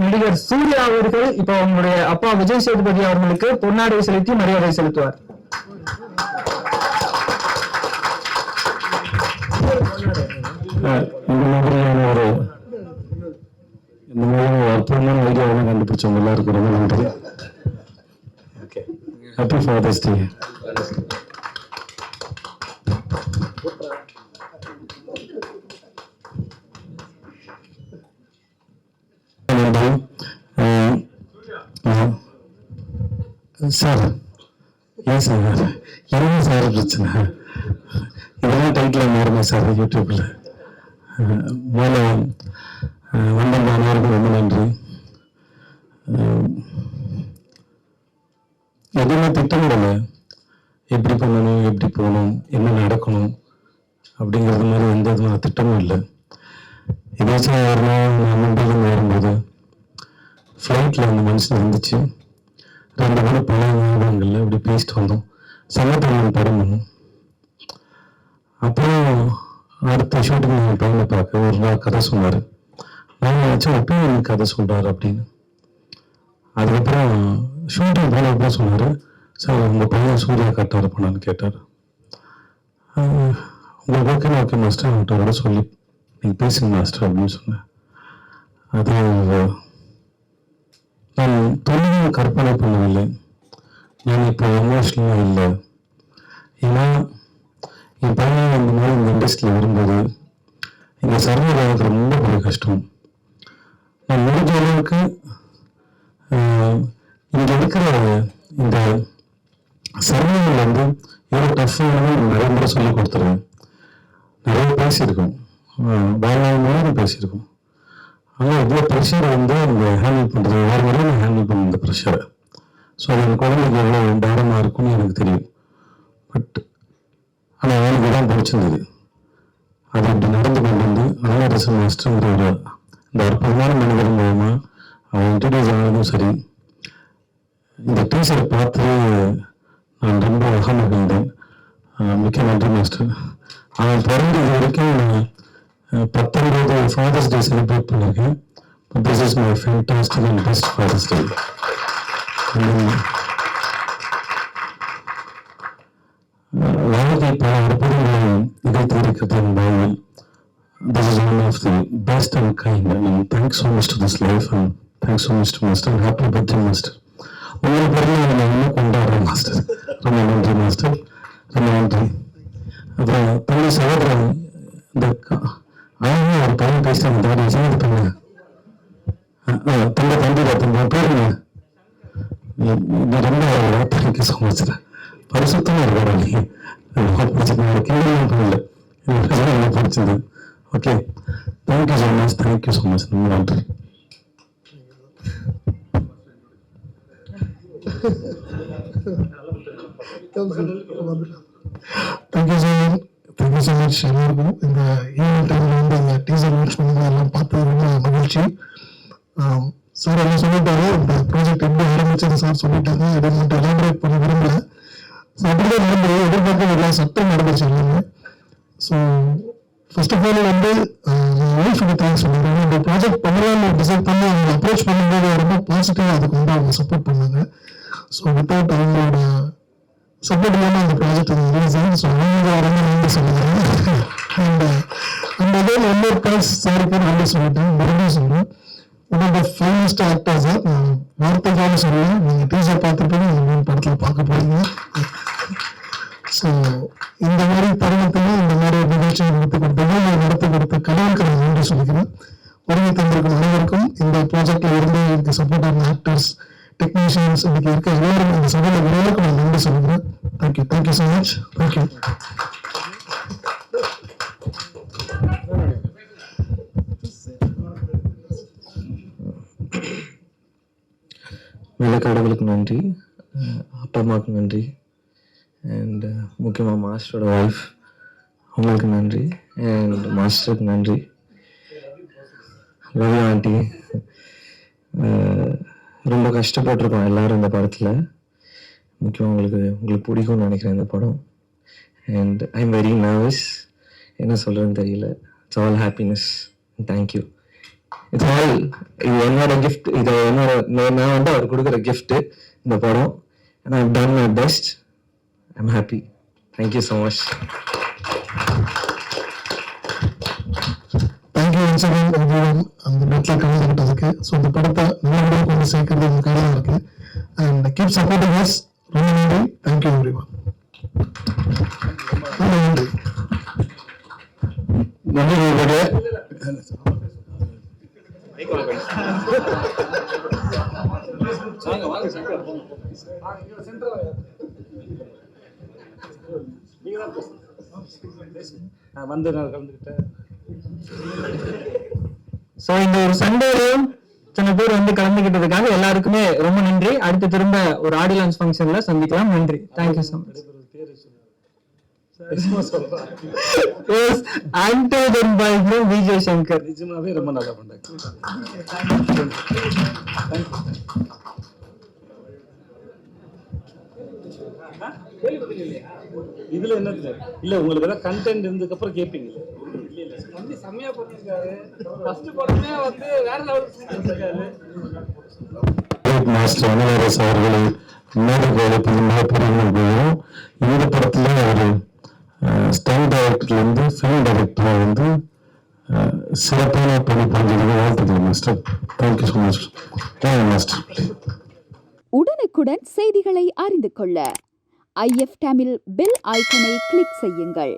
நடிகர் சூர்யா அவர்கள் இப்போ அவங்களுடைய அப்பா விஜய் சேதுபதி அவர்களுக்கு பொன்னாடை செலுத்தி மரியாதை செலுத்துவார். அஹ் இந்த மாதிரியான ஒரு இந்த மாதிரியான அற்புதமான ஐடியாவெல்லாம் கண்டுபிடிச்சவங்க எல்லாருக்கும் ரொம்ப நன்றி. Okay happy father's day sir ஏன் சார்? என்ன சார் பிரச்சனை? இதெல்லாம் டைட்டில் மாறுமா சார் யூடியூப்பில் மேலே அஹ் வந்த ரொம்ப நன்றி. எதுவுமே திட்டமிடலை. எப்படி பண்ணணும் எப்படி போகணும் என்ன நடக்கணும் அப்படிங்கிறது மாதிரி எந்த விதமான திட்டமும் இல்லை. ஏதாச்சும் யாருன்னா நாள் நான் மும்பையிலேருந்து வரும்போது ஃப்ளைட்டில் அந்த மனுஷன் இருந்துச்சு ரெண்டு மூணு பழைய ஞாபகங்கள்ல இப்படி பேசிட்டு வந்தோம். சமத்தமிழன் படம் பண்ணோம் அப்புறம் அடுத்த ஷூட்டிங் என் பையனை பார்க்க ஒரு நாள் கதை சொன்னார். நான் நினச்சேன் அப்பயும் எனக்கு கதை சொல்கிறார் அப்படின்னு. அதுக்கப்புறம் ஷூட்டிங் போனப்போ சொன்னார் சார் உங்கள் பையன் சூர்யா கரெக்டாக இருப்பானான்னு கேட்டார். உங்கள் உங்களுக்கு ஓகே ஓகே மாஸ்டர் அவன்கிட்ட கூட சொல்லி நீங்கள் பேசுங்க மாஸ்டர் அப்படின்னு சொன்னேன். அது நான் தொழிலும் கற்பனை பண்ணவில்லை. நான் இப்போ எமோஷனலாக இல்லை. ஏன்னா என் பையன் இந்த மாதிரி இந்த இண்டஸ்ட்ரியில் வரும்போது இந்த சர்வர் எனக்கு ரொம்ப பெரிய கஷ்டம். நான் முடிஞ்ச அளவுக்கு இங்கே இருக்கிற இந்த சர்வைவல் வந்து எவ்வளோ டஃப்பானது நிறைய முறை சொல்லி கொடுத்துருவேன். நிறைய பேசியிருக்கோம். ஆஹ், வாழ்நாள் முழுவதும் பேசியிருக்கோம். ஆனால் இவ்வளோ ப்ரெஷர் வந்து அவங்க ஹேண்டில் பண்ணுறது டீச்சர் ஸோ அது என் குழந்தைக்கு எவ்வளோ பாரமாக இருக்கும்னு எனக்கு தெரியும். பட் ஆனால் அவனுக்கு தான் பிடிச்சிருந்தது. அது அப்படி நடந்து கொண்டு வந்து அழகரசன் மாஸ்டர் ஒரு இந்த அற்புதமான மனிதர் மூலமாக அவன் இன்ட்ரடியூஸ் ஆனதும் சரி. இந்த டீச்சரை பார்த்து நான் ரொம்ப அகமகிழ்ந்தேன். மிக்க நன்றி மாஸ்டர். அவன் பிறந்தது வரைக்கும் நான் பத்தொன்பது ஃபாதர்ஸ் டே செலிப்ரேட் பண்ணியிருக்கேன் this is my fantastic and best father's day வாழ்க்கை பல அற்புதங்களை நிகழ்த்தியிருக்கிறது என் வாழ்வில் this is one of the best and kind. I mean, thanks so much to this life and thanks so much to Master. Happy birthday, Master. உங்களை பிறகு நான் இன்னும் கொண்டாடுறேன் master ரொம்ப நன்றி மாஸ்டர் ரொம்ப நன்றி அப்புறம் தம்பி சகோதரன் இந்த அழகாக ஒரு பையன் பேசிட்டாங்க தாடி செய்து பண்ணுங்க தம்பி தம்பி தம்பி பேருங்க இது ரொம்ப தேங்க்யூ ஸோ மச் பரிசுத்தமாக இருக்காரு நீ ரொம்ப பிடிச்சிருக்காரு கேள்வியும் பண்ணல எனக்கு ரொம்ப பிடிச்சது okay thank you so much thank you so much ரொம்ப நன்றி thank you sir thank you so much எல்லாருக்கும் இந்த ஈவினிங் டைமில் வந்து இந்த டீசர் லான்ச் பண்ணது எல்லாம் பார்த்தது ரொம்ப மகிழ்ச்சி சார் எல்லாம் சொல்லிட்டாரு? ப்ராஜெக்ட் எப்படி ஆரம்பிச்சது சார் சொல்லிட்டாங்க. இதை மட்டும் எலாபரேட் பண்ண விரும்பல. ஸோ அப்படிதான் நடந்தது. எதிர்பார்க்க எல்லா சட்டம் நடந்துச்சு எல்லாமே. ஸோ ஃபர்ஸ்ட் ஆஃப் ஆல் வந்து ஒய்ஃபுக்கு தேங்க்ஸ் சொல்லிடுறேன் இந்த ப்ராஜெக்ட் பண்ணலாம்னு டிசைட் பண்ணி அவங்க அப்ரோச் பண்ணும்போது ரொம்ப பாசிட்டிவாக அதுக்கு வந்து அவங்க சப்போர்ட் பண்ணாங்க. ஸோ வித்தவுட் அவங்களோட சப்போர்ட் இல்லாமல் அந்த ப்ராஜெக்ட் ரிலீஸ் ஆகும் ஸோ அவங்க ரொம்ப நன்றி சொல்லுறேன் அண்ட் அந்த இதே இன்னொரு காஸ் சாருக்கு நன்றி சொல்லிட்டேன். மறுபடியும் சொல்கிறேன் one of the finest actors uh, நான் வார்த்தைக்காக சொல்லுவேன் நீங்கள் டீச்சர் பார்த்துருப்பீங்க இந்த படத்தில் பார்க்க போகிறீங்க ஸோ இந்த மாதிரி தருணத்தில் இந்த மாதிரி ஒரு நிகழ்ச்சியை நடத்தி கொடுத்தது. நான் நடத்தி கொடுத்த கடவுளுக்கு நான் நன்றி சொல்லிக்கிறேன். வருகை தந்திருக்கும் அனைவருக்கும் இந்த ப்ராஜெக்டில் இருந்து எனக்கு சப்போர்ட் ஆன ஆக்டர்ஸ் டெக்னீஷியன்ஸ் இன்னைக்கு இருக்க எல்லாரும் இந்த சபையில் எல்லாருக்கும் நான் நன்றி சொல்லிக்கிறேன். Thank you thank you so much thank you நல்ல கடவுளுக்கு நன்றி அப்பா அம்மாவுக்கு நன்றி. அண்ட் முக்கியமாக மாஸ்டரோட ஒய்ஃப் அவங்களுக்கு நன்றி. அண்ட் மாஸ்டருக்கு நன்றி. லவ் ஆண்டி ரொம்ப கஷ்டப்பட்டிருக்கோம் எல்லாரும் இந்த படத்தில். முக்கியமாக உங்களுக்கு உங்களுக்கு பிடிக்கும்னு நினைக்கிறேன் இந்த படம். And I am very nervous என்ன சொல்கிறேன்னு தெரியல. It's all happiness thank you it's all இது என்னோட கிஃப்ட் இது என்னோட நான் வந்து அவர் கொடுக்குற gift இந்த படம். And I've done my best. I'm happy. Thank you so much. Thank you everyone அந்த பெட்டில் கலந்துக்கிட்டதுக்கு ஸோ இந்த படத்தை நல்லபடியாக கொண்டு சேர்க்கறது உங்க கையில் இருக்கு. அண்ட் கீப் சப்போர்ட்டிங் அஸ் ரொம்ப நன்றி. தேங்க்யூ நன்றி. வந்து நான் கலந்துக்கிட்டேன் சோ இந்த ஒரு சண்டேலையும் இத்தனை பேர் வந்து கலந்துக்கிட்டதுக்காக எல்லாருக்குமே ரொம்ப நன்றி. அடுத்து திரும்ப ஒரு ஆடியன்ஸ் லான்ச் ஃபங்க்ஷன்ல சந்திக்கலாம். நன்றி. Thank you so much Vijay Shankar நிஜமாவே ரொம்ப நல்லா பண்ணாங்க இதுல என்ன இல்ல உங்களுக்கு ஏதாவது கண்டென்ட் இருந்ததுக்கு அப்புறம் கேட்பீங்க செம்மையா பண்ணிருக்காரு ஃபர்ஸ்ட் படமே வந்து வேற லெவல் மாஸ்டர் அனுவாரஸ் அவர்களை மேடைக்கு அழைப்பது மிகப்பெரிய அனுபவம் இந்த படத்துல ஒரு ஸ்டன் டைரக்டர்லேருந்து ஃபிலிம் டைரக்டரா வந்து சிறப்பான பணி புரிஞ்சதுக்கு வாழ்த்துக்கள் master thank you so much thank you master உடனுக்குடன் செய்திகளை அறிந்து கொள்ள ஐஎஃப் டேமில் பெல் ஐக்கனை கிளிக் செய்யுங்கள்.